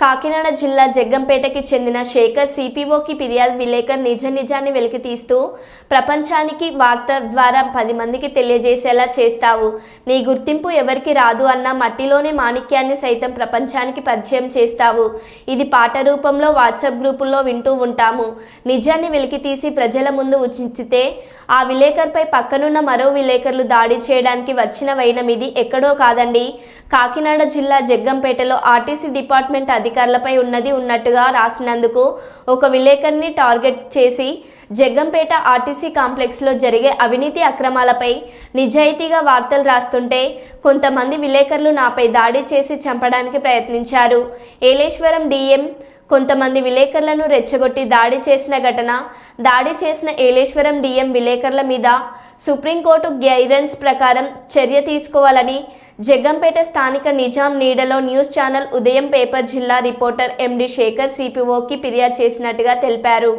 కాకినాడ జిల్లా జగ్గంపేటకి చెందిన శేఖర్ సిపిఓకి ఫిర్యాదు విలేకర్ నిజ నిజాన్ని వెలికి తీస్తూ ప్రపంచానికి వార్త ద్వారా పది మందికి తెలియజేసేలా చేస్తావు. నీ గుర్తింపు ఎవరికి రాదు అన్న మట్టిలోనే మాణిక్యాన్ని సైతం ప్రపంచానికి పరిచయం చేస్తావు. ఇది పాట రూపంలో వాట్సాప్ గ్రూపుల్లో వింటూ ఉంటాము. నిజాన్ని వెలికి తీసి ప్రజల ముందు ఉచితే ఆ విలేకర్పై పక్కనున్న మరో విలేకరులు దాడి చేయడానికి వచ్చిన వైనం ఇది ఎక్కడో కాదండి. కాకినాడ జిల్లా జగ్గంపేటలో ఆర్టీసీ డిపార్ట్మెంట్ అధికారులపై ఉన్నది ఉన్నట్టుగా రాసినందుకు ఒక విలేకరిని టార్గెట్ చేసి జగ్గంపేట ఆర్టీసీ కాంప్లెక్స్లో జరిగే అవినీతి అక్రమాలపై నిజాయితీగా వార్తలు రాస్తుంటే కొంతమంది విలేకరులు నాపై దాడి చేసి చంపడానికి ప్రయత్నించారు. ఏలేశ్వరం డిఎం కొంతమంది విలేకరులను రెచ్చగొట్టి దాడి చేసిన ఘటన దాడి చేసిన ఏలేశ్వరం డిఎం విలేకరుల మీద సుప్రీంకోర్టు గైడెన్స్ ప్రకారం చర్య తీసుకోవాలని జగ్గంపేట స్థానిక నిజాం నీడలో న్యూస్ ఛానల్ ఉదయం పేపర్ జిల్లా రిపోర్టర్ ఎండి శేఖర్ సిపిఓకి ఫిర్యాదు చేసినట్టుగా తెలిపారు.